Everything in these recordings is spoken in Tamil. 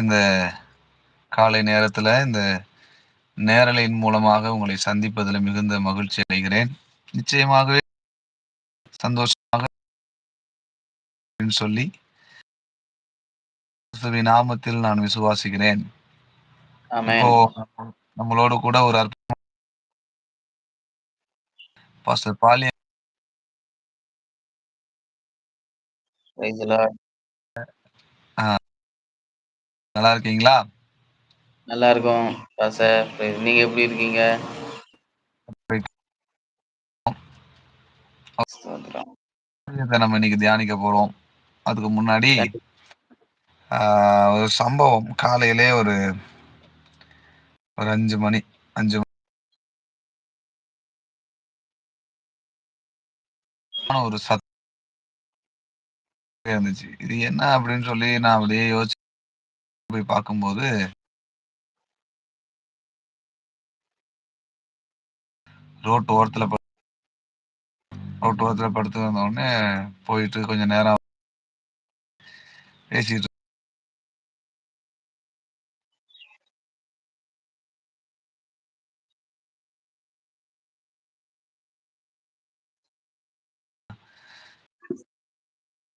இந்த காலை நேரத்துல இந்த நேரலையின் மூலமாக உங்களை சந்திப்பதில் மிகுந்த மகிழ்ச்சி அடைகிறேன். நிச்சயமாகவே சந்தோஷமாக சொல்லி நாமத்தில் நான் விசுவாசிக்கிறேன். நம்மளோட கூட ஒரு அற்புதம் பாஸ்டர் Lord. நல்லா இருக்கீங்களா நல்லா இருக்கோம் Praise. நீங்க எப்படி இருக்கீங்க ஸ்தோத்திரம். நம்ம இன்னைக்கு தியானிக்க போறோம் அதுக்கு முன்னாடி கண்டிப்பா. ஆஹ், ஒரு சம்பவம் காலையிலே ஒரு ஒரு அஞ்சு மணி அஞ்சு மணி ஒரு சத்தம் இருந்துச்சு இது என்ன அப்படின்னு சொல்லி நான் அப்படியே யோசிச்சு போய் பார்க்கும்போது ரோட்டு ஓரத்துல படு- ரோட்டு ஓரத்துல படுத்து வந்த உடனே போயிட்டு கொஞ்சம் நேரம் பேசிட்டு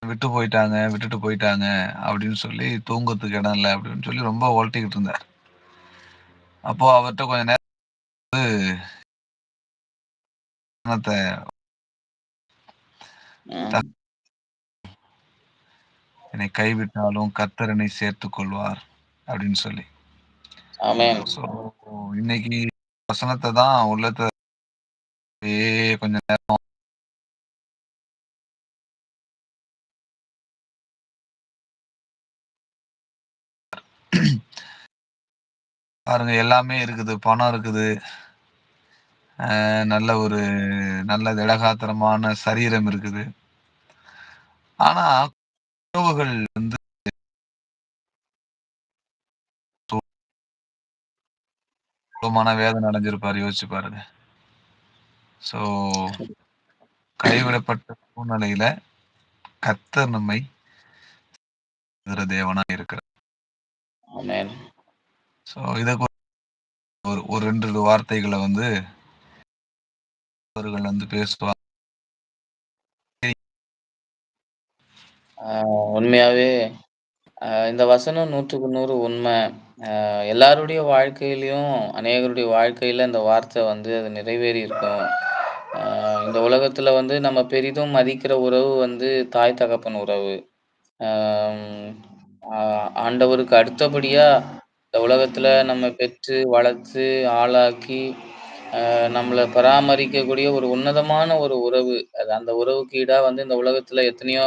விட்டு போயிட்டாங்க விட்டுட்டு போயிட்டாங்க அப்படின்னு சொல்லி தூங்கறதுக்கு இடம் இல்லை அப்படின்னு சொல்லி ரொம்ப ஓட்டிக்கிட்டு இருந்தார். அப்போ அவர்கிட்ட கொஞ்ச நேரம். என்னை கைவிட்டாலும் கர்த்தர் என்னை சேர்த்துக் கொள்வார் அப்படின்னு சொல்லி. இன்னைக்கு வசனத்தை தான் உள்ளத்தை கொஞ்ச நேரம் பாருங்க எல்லாமே இருக்குது. பணம் இருக்குது. நல்ல ஒரு நல்ல திடகாத்திரமான சரீரம் இருக்குது. ஆனா உறவுகள் வந்து மன வேதனை அடைஞ்சிருப்பாரு. யோசிச்சு பாருங்க. சோ கைவிடப்பட்ட சூழ்நிலையில கத்தர் நம்மை தேவனா இருக்கிறார். இத ஒரு ஒரு ரெண்டு வார்த்தைகளை வந்து அவர்கள் வந்து பேசுவாங்க. உண்மையாவே இந்த வசனம் நூற்றுக்கு நூறு உண்மை. எல்லாருடைய வாழ்க்கையிலயும் அநேகருடைய வாழ்க்கையில இந்த வார்த்தை வந்து அது நிறைவேறி இருக்கும். ஆஹ் இந்த உலகத்துல வந்து நம்ம பெரிதும் மதிக்கிற உறவு வந்து தாய் தகப்பன் உறவு. ஆஹ் ஆண்டவருக்கு அடுத்தபடியா இந்த உலகத்துல நம்ம பெற்று வளர்த்து ஆளாக்கி ஆஹ் நம்மளை பராமரிக்கக்கூடிய ஒரு உன்னதமான ஒரு உறவு. அது அந்த உறவுக்கு ஈடா வந்து இந்த உலகத்துல எத்தனையோ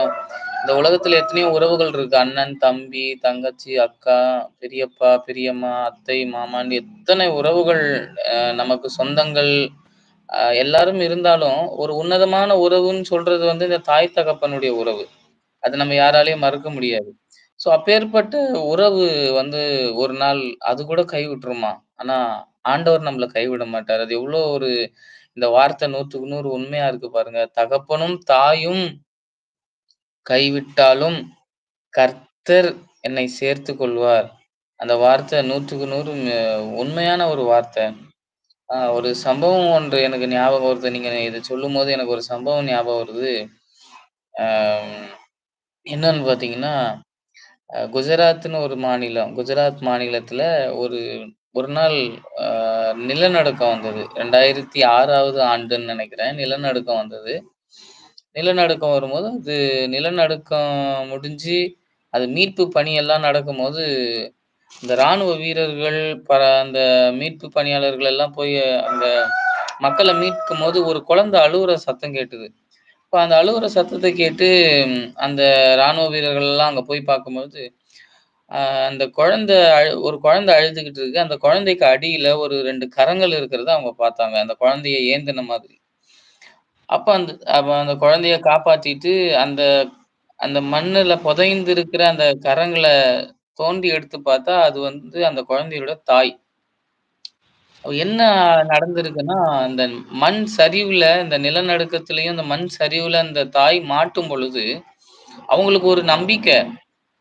இந்த உலகத்துல எத்தனையோ உறவுகள் இருக்கு. அண்ணன் தம்பி தங்கச்சி அக்கா பெரியப்பா பெரியம்மா அத்தை மாமான்னு எத்தனை உறவுகள் நமக்கு சொந்தங்கள் எல்லாரும் இருந்தாலும் ஒரு உன்னதமான உறவுன்னு சொல்றது வந்து இந்த தாய் தகப்பனுடைய உறவு. அது நம்ம யாராலையும் மறுக்க முடியாது. ஸோ அப்பேற்பட்ட உறவு வந்து ஒரு நாள் அது கூட கைவிட்டுருமா? ஆனா ஆண்டவர் நம்மள கைவிட மாட்டார் அது எவ்வளோ ஒரு இந்த வார்த்தை நூற்றுக்கு நூறு உண்மையா இருக்கு பாருங்க. தகப்பனும் தாயும் கைவிட்டாலும் கர்த்தர் என்னை சேர்த்து கொள்வார். அந்த வார்த்தை நூற்றுக்கு நூறு உண்மையான ஒரு வார்த்தை. ஆஹ் ஒரு சம்பவம் ஒன்று எனக்கு ஞாபகம் வருது. நீங்க இதை சொல்லும் போது எனக்கு ஒரு சம்பவம் ஞாபகம் வருது. என்னன்னு பாத்தீங்கன்னா குஜராத்னு ஒரு மாநிலம் குஜராத் மாநிலத்துல ஒரு ஒரு நாள் நிலநடுக்கம் வந்தது. ரெண்டாயிரத்தி ஆறாவது ஆண்டுன்னு நினைக்கிறேன். நிலநடுக்கம் வந்தது. நிலநடுக்கம் வரும்போது அது நிலநடுக்கம் முடிஞ்சு அது மீட்பு பணியெல்லாம் நடக்கும்போது இந்த ராணுவ வீரர்கள் ப அந்த மீட்பு பணியாளர்கள் எல்லாம் போய் அந்த மக்களை மீட்கும் போது ஒரு குழந்தை அழுகுற சத்தம் கேட்டுது. இப்போ அந்த அழுகுற சத்தத்தை கேட்டு அந்த ராணுவ வீரர்கள் எல்லாம் போய் பார்க்கும்போது அந்த குழந்தை அழு ஒரு குழந்தை அழுதுகிட்டு இருக்கு. அந்த குழந்தைக்கு அடியில ஒரு ரெண்டு கரங்கள் இருக்கிறத அவங்க பார்த்தாங்க. அந்த குழந்தைய ஏந்தின மாதிரி. அப்ப அந்த அப்போ அந்த குழந்தைய காப்பாத்திட்டு அந்த அந்த மண்ணுல புதைந்து இருக்கிற அந்த கரங்களை தோண்டி எடுத்து பார்த்தா அது வந்து அந்த குழந்தையோட தாய். என்ன நடந்திருக்குன்னா அந்த மண் சரிவுல இந்த நிலநடுக்கத்திலயும் இந்த மண் சரிவுல அந்த தாய் மாட்டும் பொழுது அவங்களுக்கு ஒரு நம்பிக்கை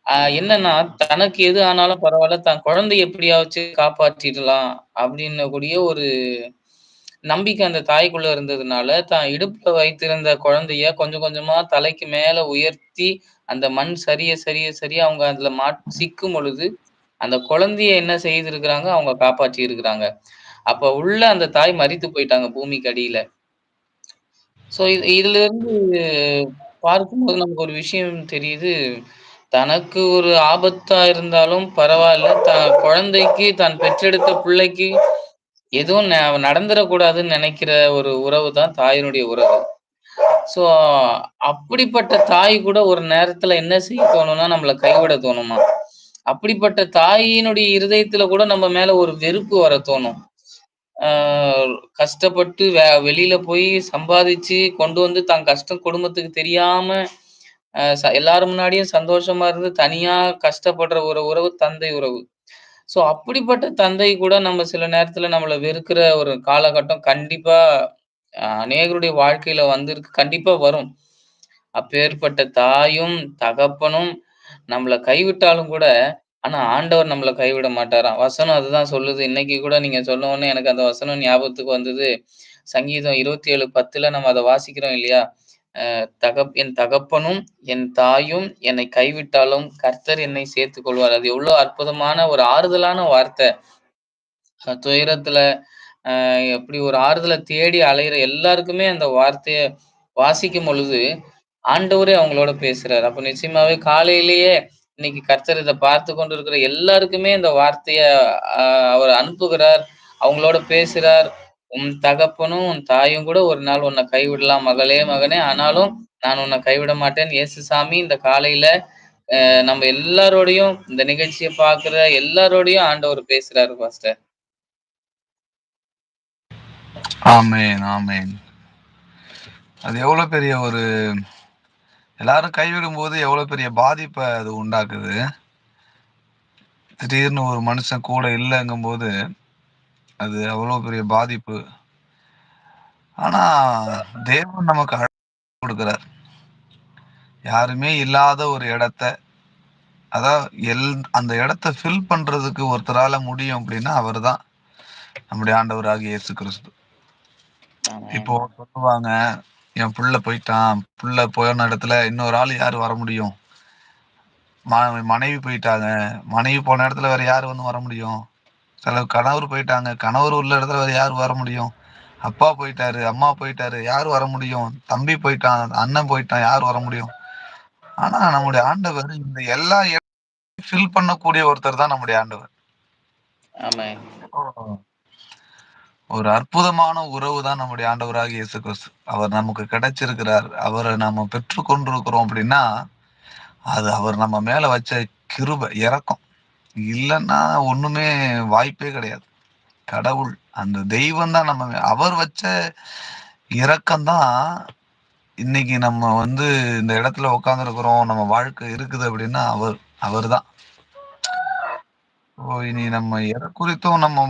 அ என்னன்னா, தனக்கு எது ஆனாலும் பரவால்ல. தன் குழந்தைய எப்படியாச்சு காப்பாற்றிடலாம் அப்படின்னு கூடிய ஒரு நம்பிக்கை அந்த தாய்க்குள்ள இருந்ததுனால, தான் இடுப்புல வைத்திருந்த குழந்தைய கொஞ்சம் கொஞ்சமா தலைக்கு மேல உயர்த்தி, அந்த மண் சரிய சரிய சரிய அவங்க அதுல மாட் சிக்கும் பொழுது, அந்த குழந்தைய என்ன செய்திருக்கிறாங்க, அவங்க காப்பாற்றி இருக்கிறாங்க. அப்ப உள்ள அந்த தாய் மறித்து போயிட்டாங்க பூமிக்கு அடியில. ஸோ இது இதிலிருந்து பார்க்கும்போது நமக்கு ஒரு விஷயம் தெரியுது. தனக்கு ஒரு ஆபத்தா இருந்தாலும் பரவாயில்ல தான் குழந்தைக்கு தான் பெற்றெடுத்த பிள்ளைக்கு எதுவும் ந நினைக்கிற ஒரு உறவு தான் தாயினுடைய உறவு. ஸோ அப்படிப்பட்ட தாய் கூட ஒரு நேரத்துல என்ன செய்ய தோணும்னா, நம்மள கைவிட தோணுமா? அப்படிப்பட்ட தாயினுடைய இருதயத்துல கூட நம்ம மேல ஒரு வெறுப்பு வர தோணும். கஷ்டப்பட்டு வே வெளியில போய் சம்பாதிச்சு கொண்டு வந்து தான் கஷ்டம் குடும்பத்துக்கு தெரியாம, எல்லாரும் எல்லார் முன்னாடியும் சந்தோஷமா இருந்து தனியா கஷ்டப்படுற ஒரு உறவு தந்தை உறவு. ஸோ அப்படிப்பட்ட தந்தை கூட நம்ம சில நேரத்துல நம்மளை வெறுக்கிற ஒரு காலகட்டம் கண்டிப்பா அநேகருடைய வாழ்க்கையில வந்திருக்கு. கண்டிப்பா வரும். அப்பேற்பட்ட தாயும், தகப்பனும் நம்மளை கைவிட்டாலும் கூட, ஆனா ஆண்டவர் நம்மள கைவிட மாட்டாராம். வசனம் அதுதான் சொல்லுது. இன்னைக்கு கூட நீங்க சொன்ன உடனே எனக்கு அந்த வசனம் ஞாபகத்துக்கு வந்தது. சங்கீதம் 27:10ல நம்ம அதை வாசிக்கிறோம் இல்லையா? தகப் என் தகப்பனும், என் தாயும் என்னை கைவிட்டாலும் கர்த்தர் என்னை சேர்த்து கொள்வார். அது எவ்வளோ அற்புதமான ஒரு ஆறுதலான வார்த்தை. துயரத்தில் துயரத்துல எப்படி ஒரு ஆறுதலை தேடி அலையிற எல்லாருக்குமே அந்த வார்த்தைய வாசிக்கும் பொழுது, ஆண்டவரே அவங்களோட பேசுறாரு. அப்ப நிச்சயமாவே காலையிலேயே இன்னைக்கு கர்த்தர் பார்த்து கொண்டு கொண்டிருக்கிற எல்லாருக்குமே இந்த வார்த்தைய அவர் அனுப்புகிறார். அவங்களோட பேசுறார். "உன் தகப்பனும், உன் தாயும் கூட ஒரு நாள் உன்னை கைவிடலாம் மகளே, மகனே. ஆனாலும் நான் உன்னை கைவிட மாட்டேன். இயேசு சாமி இந்த காலையில நம்ம எல்லாரோடையும் இந்த நிகழ்ச்சியை பாக்குற எல்லாரோடையும் ஆண்டவர் பேசுறாரு பாஸ்டர். ஆமேன் ஆமேன் அது எவ்வளவு பெரிய ஒரு எல்லாரும் கைவிடும்போது எவ்வளோ பெரிய பாதிப்ப அது உண்டாக்குது. திடீர்னு ஒரு மனுஷன் கூட இல்லங்கும்போது, அது அவ்வளோ பெரிய பாதிப்பு. ஆனா, தேவன் நமக்கு குடுக்கிறார். யாருமே இல்லாத ஒரு இடத்த, அதான் எல் அந்த இடத்த ஃபில் பண்றதுக்கு ஒருத்தரால முடியும் அப்படின்னா, அவர்தான் நம்முடைய ஆண்டவராகிய இயேசு கிறிஸ்து. இப்போ சொல்லுவாங்க, "என் புள்ள போயிட்டான். புள்ள போன இடத்துல இன்னொரு ஆள் யாரு வர முடியும்? மனைவி போயிட்டாங்க. மனைவி போன இடத்துல வேற யாரு வந்து வர முடியும்? சில கணவர் போயிட்டாங்க. கணவர் உள்ள இடத்துல வேற யாரு வர முடியும்? அப்பா போயிட்டாரு, அம்மா போயிட்டாரு. யாரு வர முடியும்? தம்பி போயிட்டான், அண்ணன் போயிட்டான். யார் வர முடியும்?" ஆனா நம்முடைய ஆண்டவர் இந்த எல்லா ஃபில் பண்ணக்கூடிய ஒருத்தர் தான் நம்முடைய ஆண்டவர். ஆமென். ஒரு அற்புதமான உறவு தான் நம்முடைய ஆண்டவராக இயேசு கிறிஸ்து. அவர் நமக்கு கிடைச்சிருக்கிறார். அவரை நாம பெற்று கொண்டிருக்கிறோம் அப்படின்னா, அது அவர் நம்ம மேல வச்ச கிருப இறக்கம் இல்லைன்னா ஒண்ணுமே வாய்ப்பே கிடையாது. கடவுள், அந்த தெய்வம் தான் நம்ம அவர் வச்ச இறக்கம்தான் இன்னைக்கு நம்ம வந்து இந்த இடத்துல உட்கார்ந்திருக்கிறோம். நம்ம வாழ்க்கை இருக்குது அப்படின்னா அவர் அவர்தான். ஓ இனி நம்ம எத குறித்தும் நம்ம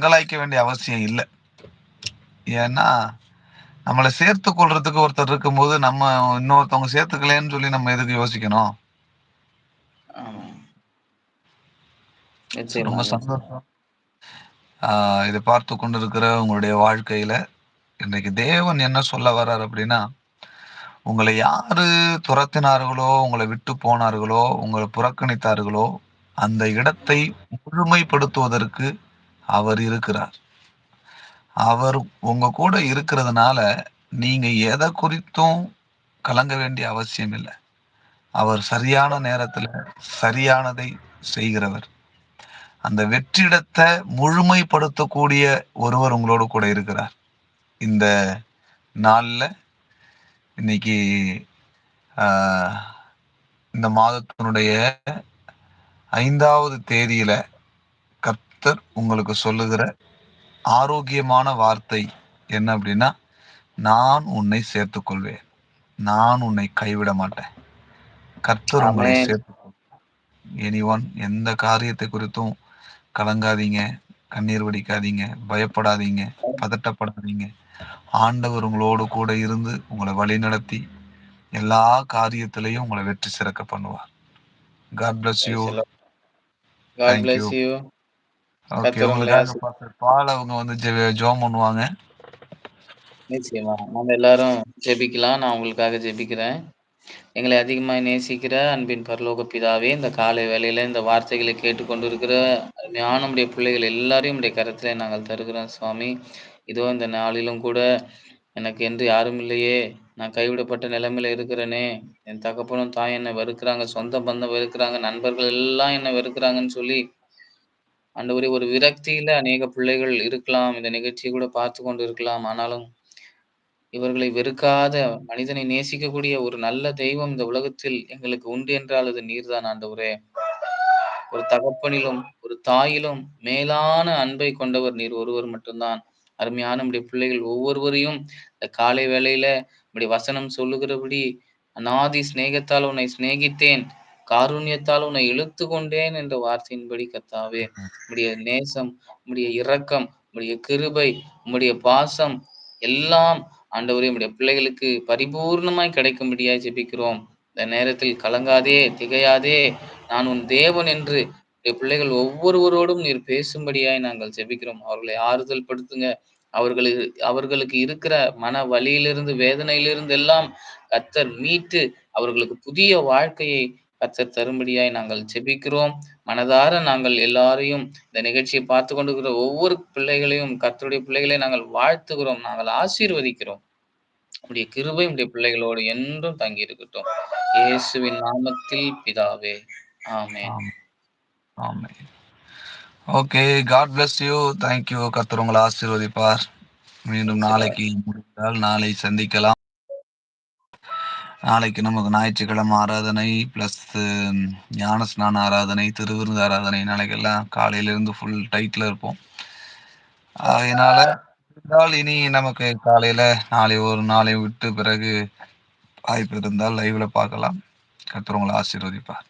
அங்கலாய்க்க வேண்டிய அவசியம் இல்ல. ஏன்னா, நம்மள சேர்த்துக் கொள்றதுக்கு ஒருத்தர் இருக்கும்போது, நம்ம இன்னொருத்தவங்க சேர்த்துக்கலையேன்னு சொல்லி நம்ம எதுக்கு யோசிக்கணும்? ரொம்ப. சந்தோஷம். இத பார்த்துக் கொண்டிருக்கிற உங்களுடைய வாழ்க்கையில, இன்றைக்கு தேவன் என்ன சொல்ல வர்றார் அப்படின்னா, உங்களை யாரு துரத்தினார்களோ, உங்கள விட்டு போனார்களோ, உங்கள புறக்கணித்தார்களோ, அந்த இடத்தை முழுமைப்படுத்துவதற்கு அவர் இருக்கிறார். அவர் உங்க கூட இருக்கிறதுனால, நீங்க எதை குறித்தும் கலங்க வேண்டிய அவசியம் இல்லை அவர் சரியான நேரத்துல சரியானதை செய்கிறவர். அந்த வெற்றிடத்தை முழுமைப்படுத்தக்கூடிய ஒருவர் உங்களோடு கூட இருக்கிறார். இந்த நாள்ல இன்னைக்கு இந்த மாதத்தினுடைய ஐந்தாவது தேதியில கர்த்தர் உங்களுக்கு சொல்லுகிற ஆரோக்கியமான வார்த்தை என்ன அப்படின்னா, "நான் உன்னை சேர்த்துக் கொள்வேன். நான் உன்னை கைவிட மாட்டேன். கர்த்தர் உங்களை ஆமென். சேர்த்துக் கொள்வார்." எனிஒன் எந்த காரியத்தை குறித்தும் கலங்காதீங்க, கண்ணீர் வடிக்காதீங்க, பயப்படாதீங்க, பதட்டப்படாதீங்க. ஆண்டவர் உங்களோடு கூட இருந்து உங்கள வழிநடத்தி, எல்லா காரியத்திலயும் உங்கள வெற்றி சிறக்க பண்ணுவார். God bless you. God bless you. Okay உங்களுக்காக பால் அவங்க வந்து பண்ணுவாங்க நிச்சயமா. நம்ம எல்லாரும் ஜெபிக்கலாம். நான் உங்களுக்காக ஜெபிக்கிறேன். எங்களை அதிகமாய் நேசிக்கிற அன்பின் பரலோக பிதாவே, இந்த காலை வேளையில இந்த வார்த்தைகளை கேட்டுக்கொண்டிருக்கிற அருமையான உம்முடைய பிள்ளைகள் எல்லாரையும் உம்முடைய கரத்திலே நாங்கள் தருகிறோம் சுவாமி. இதோ இந்த நாளிலும் கூட எனக்கு என்று யாரும் இல்லையே, நான் கைவிடப்பட்ட நிலைமையில இருக்கிறேனே, என் தகப்பனும் தாயும் என்னை வெறுக்கிறாங்க, சொந்த பந்தம் வெறுக்கிறாங்க, நண்பர்கள் எல்லாம் என்னை வெறுக்கிறாங்கன்னு சொல்லி ஆண்டவரே ஒரு விரக்தியில அநேக பிள்ளைகள் இருக்கலாம். இந்த நிகழ்ச்சியை கூட பார்த்து கொண்டு இருக்கலாம். ஆனாலும் இவர்களை வெறுக்காத மனிதனை நேசிக்கக்கூடிய ஒரு நல்ல தெய்வம் இந்த உலகத்தில் எங்களுக்கு உண்டு என்றால் அது நீர்தான் ஆண்டவரே. ஒரு தகப்பனிலும், ஒரு தாயிலும் மேலான அன்பை கொண்டவர் நீர் ஒருவர் மட்டும்தான். அருமையான இப்படி பிள்ளைகள் ஒவ்வொருவரையும் இந்த காலை வேளையில இப்படி வசனம் சொல்லுகிறபடி, அநாதி சிநேகத்தால் உன்னை சிநேகித்தேன், காருண்யத்தால் உன்னை இழுத்து கொண்டேன் என்ற வார்த்தையின்படி கத்தாவே உடைய நேசம், உடைய இரக்கம், உடைய கிருபை, உடைய பாசம் எல்லாம் ஆண்டவரே உடைய பிள்ளைகளுக்கு பரிபூர்ணமாய் கிடைக்கும்படியாய் ஜெபிக்கிறோம். இந்த நேரத்தில் கலங்காதே, திகையாதே, நான் உன் தேவன் என்று பிள்ளைகள் ஒவ்வொருவரோடும் நீர் பேசும்படியாய் நாங்கள் ஜெபிக்கிறோம். அவர்களை ஆறுதல் படுத்துங்க. அவர்களுக்கு அவர்களுக்கு இருக்கிற மன வலியிலிருந்து, வேதனையிலிருந்து எல்லாம் கத்தர் மீட்டு அவர்களுக்கு புதிய வாழ்க்கையை கத்தர் தரும்படியாய் நாங்கள் ஜெபிக்கிறோம். மனதார நாங்கள் எல்லாரையும் இந்த நிகழ்ச்சியை பார்த்து கொண்டிருக்கிற ஒவ்வொரு பிள்ளைகளையும் கத்தருடைய பிள்ளைகளை நாங்கள் வாழ்த்துகிறோம். நாங்கள் ஆசீர்வதிக்கிறோம். உடைய கிருபை உடைய பிள்ளைகளோடு என்றும் தங்கி இருக்கட்டும். இயேசுவின் நாமத்தில் பிதாவே. ஆமே ஆமே okay God bless you thank you கத்தர் உங்களை ஆசீர்வதிப்பார் மீண்டும் நாளைக்கு முடிந்தால் நாளை சந்திக்கலாம் நாளைக்கு நமக்கு ஞாயிற்றுக்கிழமை ஆராதனை பிளஸ் ஞான ஸ்நான ஆராதனை திருவிருந்து ஆராதனை நாளைக்கெல்லாம் காலையில இருந்து ஃபுல் டைட்ல இருப்போம். அதனால இருந்தால் இனி நமக்கு காலையில நாளை ஒரு நாளை விட்டு பிறகு வாய்ப்பு இருந்தால் லைவ்ல பார்க்கலாம். கத்துறவங்களை உங்களை ஆசீர்வதிப்பார்.